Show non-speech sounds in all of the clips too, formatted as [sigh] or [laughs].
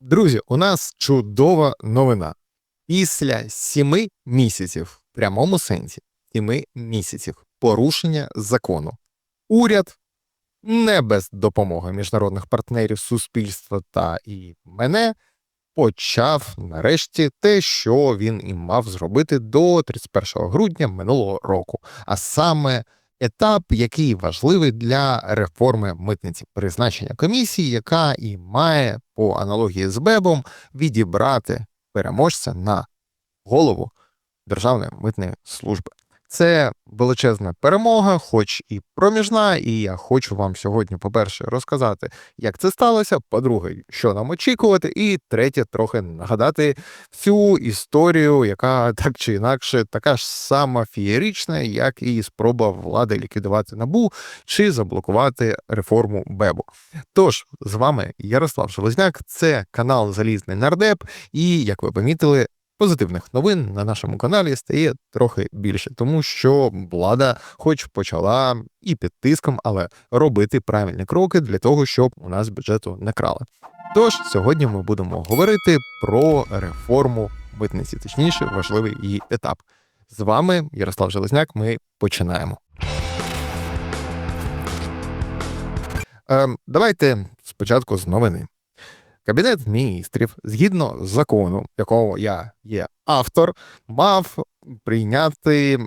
Друзі, у нас чудова новина. Після сіми місяців, в прямому сенсі, сіми місяців порушення закону, уряд не без допомоги міжнародних партнерів суспільства та і мене почав нарешті те, що він і мав зробити до 31 грудня минулого року, а саме етап, який важливий для реформи митниці, призначення комісії, яка і має по аналогії з Бебом відібрати переможця на голову Державної митної служби. Це величезна перемога, хоч і проміжна, і я хочу вам сьогодні, по-перше, розказати, як це сталося. По-друге, що нам очікувати, і третє, трохи нагадати всю історію, яка [laughs] так чи інакше така ж сама фієрична, як і спроба влади ліквідувати набу чи заблокувати реформу Бебу. Тож з вами Ярослав Железняк, це канал Залізний Нардеп, і як ви помітили, позитивних новин на нашому каналі стає трохи більше, тому що влада, хоч почала і під тиском, але робити правильні кроки для того, щоб у нас бюджету не крали. Тож сьогодні ми будемо говорити про реформу митниці, точніше, важливий її етап. З вами Ярослав Железняк. Ми починаємо. Ем, давайте спочатку з новини. Кабінет міністрів, згідно закону, якого я є автор, мав прийняти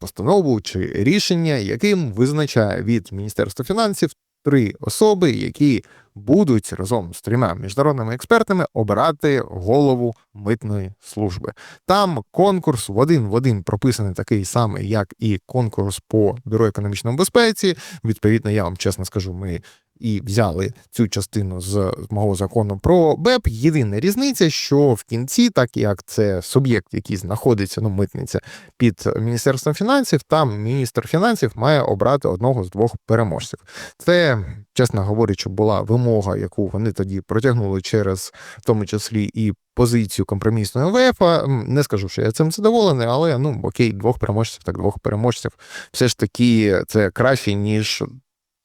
постанову чи рішення, яким визначає від Міністерства фінансів три особи, які будуть разом з трьома міжнародними експертами обирати голову митної служби. Там конкурс в один в один прописаний такий самий, як і конкурс по бюро економічної безпеці. Відповідно, я вам чесно скажу, ми і взяли цю частину з мого закону про БЕП. Єдина різниця, що в кінці, так як це суб'єкт, який знаходиться, ну митниця під міністерством фінансів, там міністр фінансів має обрати одного з двох переможців. Це, чесно говорячи, була вимога, яку вони тоді протягнули через в тому числі і. Позицію компромісної МВФ, не скажу, що я цим задоволений, але ну окей, двох переможців, так двох переможців. Все ж таки, це краще, ніж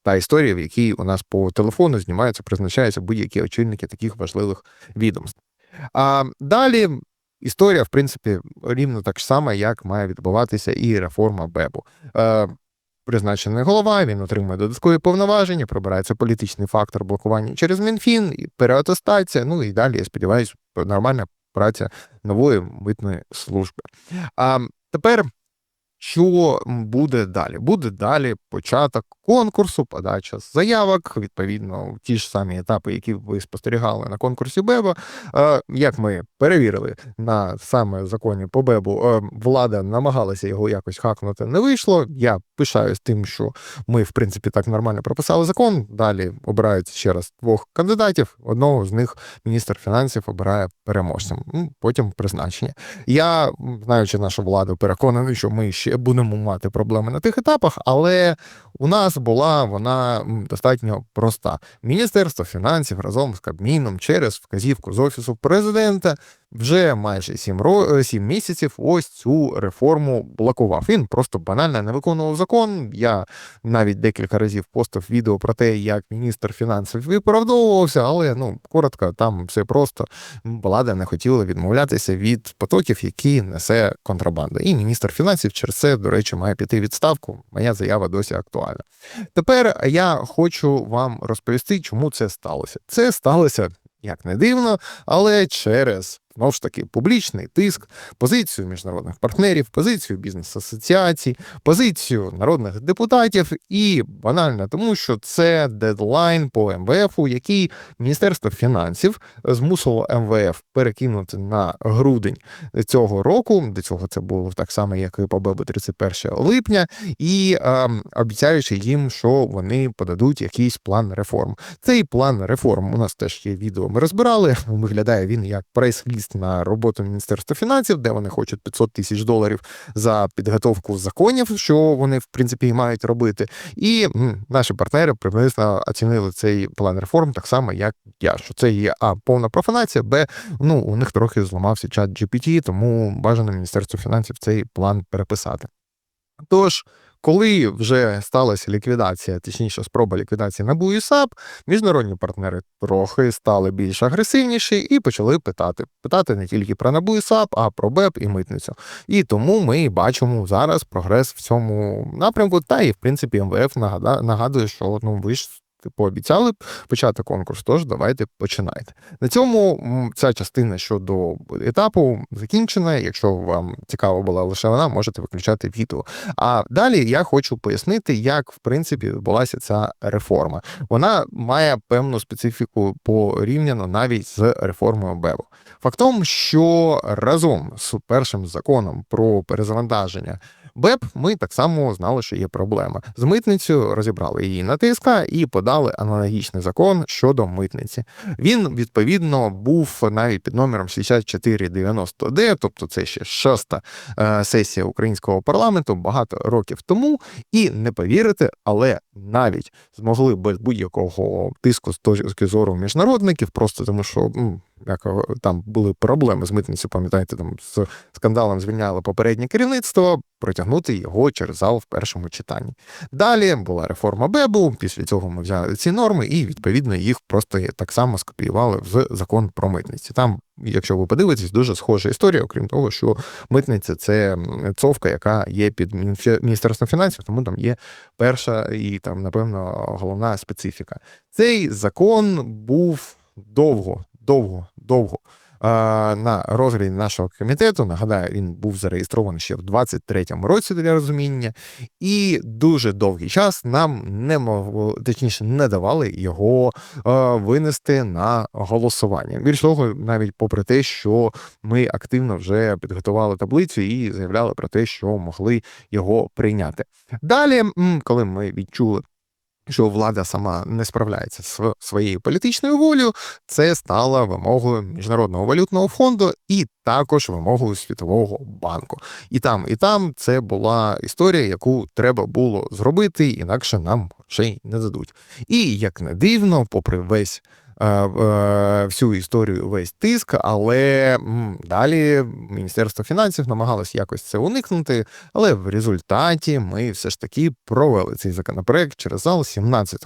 та історія, в якій у нас по телефону знімаються, призначаються будь-які очільники таких важливих відомств. А далі історія, в принципі, рівно так само, як має відбуватися і реформа БЕБу. Е, Призначений голова, він отримує додаткові повноваження, пробирається політичний фактор блокування через МінФін, переатестація. Ну і далі, я сподіваюся, нормальна праця нової митної служби. А тепер що буде далі? Буде далі початок конкурсу, подача заявок, відповідно, ті ж самі етапи, які ви спостерігали на конкурсі Беба. Як ми перевірили на саме законі по Бебу, е, влада намагалася його якось хакнути, не вийшло. Я пишаюсь тим, що ми, в принципі, так нормально прописали закон. Далі обирають ще раз двох кандидатів. Одного з них міністр фінансів обирає переможцем. Потім призначення. Я, знаючи нашу владу, переконаний, що ми ще будемо мати проблеми на тих етапах, але у нас була вона достатньо проста. Міністерство фінансів разом з Кабміном через вказівку з офісу президента вже майже сім ро... сім місяців ось цю реформу блокував. Він просто банально не виконував закон. Я навіть декілька разів постав відео про те, як міністр фінансів виправдовувався, але ну коротко, там все просто влада не хотіла відмовлятися від потоків, які несе контрабанда. І міністр фінансів через це, до речі, має піти відставку. Моя заява досі актуальна. Тепер я хочу вам розповісти, чому це сталося. Це сталося як не дивно, але через знову ж таки публічний тиск, позицію міжнародних партнерів, позицію бізнес-асоціацій, позицію народних депутатів і банально тому, що це дедлайн по МВФ, який Міністерство фінансів змусило МВФ перекинути на грудень цього року. До цього це було так само, як і по ББ 31 липня, і е, обіцяючи їм, що вони подадуть якийсь план реформ. Цей план реформ у нас теж є відео. Ми розбирали. Виглядає він як прес-ліст лист на роботу Міністерства фінансів, де вони хочуть 500 тисяч доларів за підготовку законів, що вони в принципі і мають робити. І наші партнери приблизно оцінили цей план реформ так само, як я. Що це є а повна профанація, б ну у них трохи зламався чат GPT, тому бажано міністерству фінансів цей план переписати. Тож, коли вже сталася ліквідація, точніше, спроба ліквідації НАБУ і САП, міжнародні партнери трохи стали більш агресивніші і почали питати. Питати не тільки про НАБУ САП, а про БЕП і митницю. І тому ми бачимо зараз прогрес в цьому напрямку. Та і в принципі МВФ нагадує, що ну ви ж. Пообіцяли почати конкурс, тож давайте починайте. На цьому ця частина щодо етапу закінчена. Якщо вам цікава була лише вона, можете виключати відео. А далі я хочу пояснити, як в принципі відбулася ця реформа. Вона має певну специфіку порівняно навіть з реформою БЕБу. Фактом, що разом з першим законом про перезавантаження БЕП ми так само знали, що є проблема. З митницею розібрали її на ТСК і подали аналогічний закон щодо митниці. Він відповідно був навіть під номером 6490Д, тобто це ще шоста е, сесія українського парламенту багато років тому. І не повірите, але навіть змогли без будь-якого тиску з точки зору міжнародників, просто тому що е, там були проблеми з митницею, пам'ятаєте, там з скандалом звільняли попереднє керівництво, протягнути його через зал в першому читанні. Далі була реформа БЕБу. Після цього ми взяли ці норми і відповідно їх просто так само скопіювали в закон про митниці. Там, якщо ви подивитесь, дуже схожа історія, окрім того, що митниця це цовка, яка є під міністерством фінансів, тому там є перша і там, напевно, головна специфіка. Цей закон був довго, довго, довго. На розгляді нашого комітету нагадаю, він був зареєстрований ще в 23-му році для розуміння, і дуже довгий час нам не могло, точніше, не давали його е, винести на голосування. Більш того, навіть попри те, що ми активно вже підготували таблицю і заявляли про те, що могли його прийняти. Далі, коли ми відчули. Що влада сама не справляється з своєю політичною волею, це стало вимогою міжнародного валютного фонду і також вимогою Світового банку. І там, і там це була історія, яку треба було зробити, інакше нам грошей не дадуть. І як не дивно, попри весь всю історію, весь тиск, але далі Міністерство фінансів намагалось якось це уникнути. Але в результаті ми все ж таки провели цей законопроект через зал 17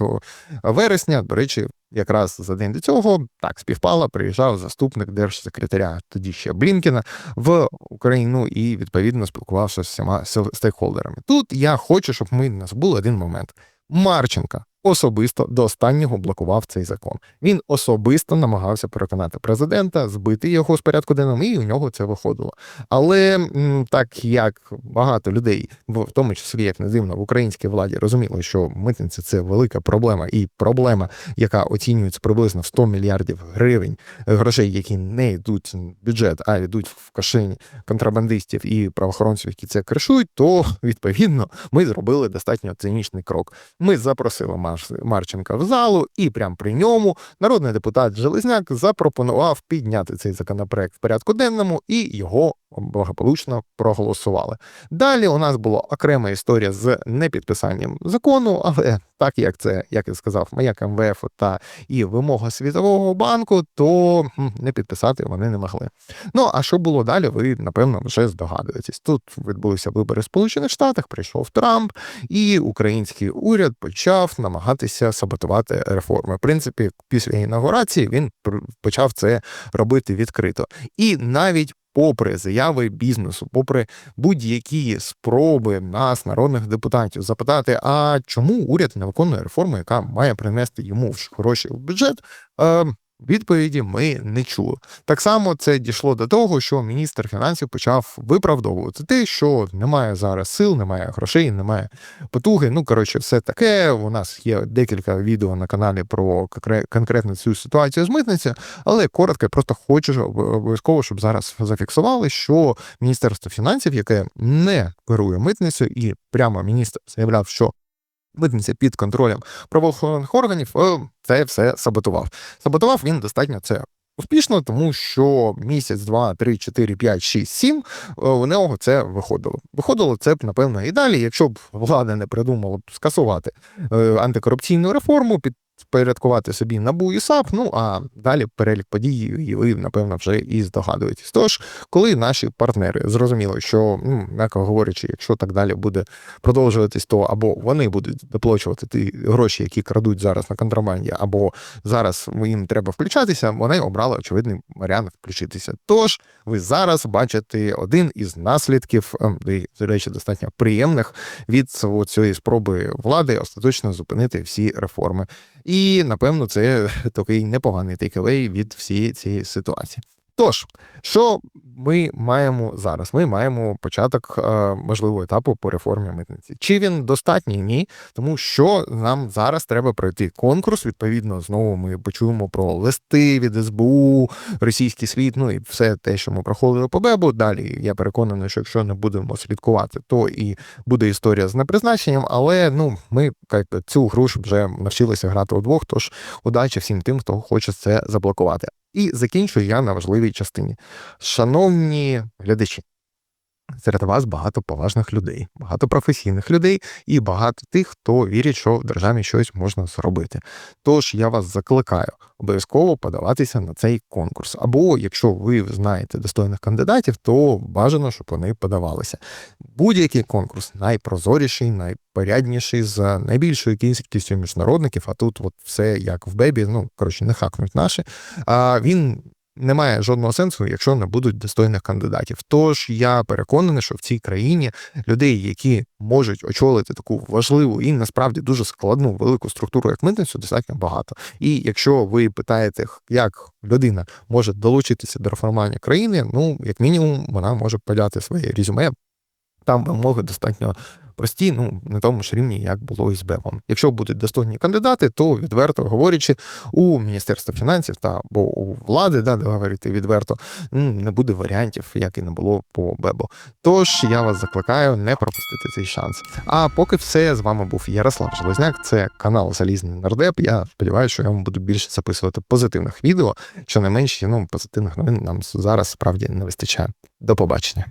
вересня. До речі, якраз за день до цього так співпало, приїжджав заступник держсекретаря, тоді ще Блінкіна, в Україну і відповідно спілкувався з всіма стейкхолдерами. Тут я хочу, щоб ми не забули один момент. Марченка особисто до останнього блокував цей закон. Він особисто намагався переконати президента збити його з порядку денного, і у нього це виходило. Але так як багато людей, в тому числі як не дивно, в українській владі розуміли, що митниця це велика проблема, і проблема, яка оцінюється приблизно в 100 мільярдів гривень е, грошей, які не йдуть в бюджет, а йдуть в кишені контрабандистів і правоохоронців, які це кришують, то відповідно ми зробили достатньо цинічний крок. Ми запросили Марченка в залу, і прямо при ньому народний депутат Железняк запропонував підняти цей законопроект в порядку денному і його благополучно проголосували. Далі у нас була окрема історія з непідписанням закону, але так як це, як я сказав, маяк МВФ та і вимога Світового банку, то не підписати вони не могли. Ну а що було далі? Ви напевно вже здогадуєтесь. Тут відбулися вибори в Сполучених Штатах, прийшов Трамп, і український уряд почав намагатися саботувати реформи. В принципі, після інаугурації він почав це робити відкрито. І навіть попри заяви бізнесу, попри будь-які спроби нас, народних депутатів, запитати, а чому уряд не виконує реформу, яка має принести йому ж гроші в бюджет. Е, Відповіді ми не чули. Так само це дійшло до того, що міністр фінансів почав виправдовувати те, що немає зараз сил, немає грошей, немає потуги. Ну коротше, все таке. У нас є декілька відео на каналі про конкре- конкретно цю ситуацію з митниці, але коротко, просто хочу обов'язково, щоб зараз зафіксували, що міністерство фінансів, яке не керує митницею, і прямо міністр заявляв, що митниця під контролем правоохоронних органів, е, це все саботував. Саботував він достатньо це. Успішно, тому що місяць, два, три, чотири, п'ять, шість, сім е, у нього це виходило. Виходило це б, напевно, і далі, якщо б влада не придумала б скасувати е, антикорупційну реформу, під підпорядкувати собі набу і САП. Ну а далі перелік подій, і ви, напевно, вже і здогадуєтесь. Тож, коли наші партнери зрозуміли, що, ну, м'яко говорячи, якщо так далі буде продовжуватись, то або вони будуть доплачувати ті гроші, які крадуть зараз на контрабанді, або зараз їм треба включатися, вони обрали очевидний варіант включитися. Тож ви зараз бачите один із наслідків, ем, до речі, достатньо приємних від цієї спроби влади остаточно зупинити всі реформи. І напевно це [laughs] такий непоганий тейкавей від всієї цієї ситуації. Тож, що ми маємо зараз? Ми маємо початок е, можливого етапу по реформі митниці. Чи він достатній? Ні, тому що нам зараз треба пройти конкурс. Відповідно, знову ми почуємо про листи від СБУ, російський світ, ну і все те, що ми проходили по Бебу. Далі я переконаний, що якщо не будемо слідкувати, то і буде історія з непризначенням. Але ну ми як цю гру вже навчилися грати удвох. Тож удачі всім тим, хто хоче це заблокувати. І закінчую я на важливій частині. Шановні глядачі, серед вас багато поважних людей, багато професійних людей і багато тих, хто вірить, що в державі щось можна зробити. Тож я вас закликаю обов'язково подаватися на цей конкурс. Або якщо ви знаєте достойних кандидатів, то бажано, щоб вони подавалися. Будь-який конкурс найпрозоріший, найпорядніший, з найбільшою кількістю міжнародників, а тут от все як в Бебі, ну коротше, не хакнуть наші. А він не має жодного сенсу, якщо не будуть достойних кандидатів. Тож я переконаний, що в цій країні людей, які можуть очолити таку важливу і насправді дуже складну велику структуру, як митницю, достатньо багато. І якщо ви питаєте, як людина може долучитися до реформування країни, ну як мінімум, вона може подати своє резюме. Там вимоги достатньо прості, ну на тому ж рівні, як було і з БЕМом. Якщо будуть достойні кандидати, то відверто говорячи, у Міністерства фінансів та або у влади, да, давай говорити відверто, не буде варіантів, як і не було по БЕБу. Тож я вас закликаю не пропустити цей шанс. А поки все з вами був Ярослав Железняк. Це канал Залізний Нардеп. Я сподіваюся, що я вам буду більше записувати позитивних відео. Що не менше, ну позитивних новин нам зараз справді не вистачає. До побачення.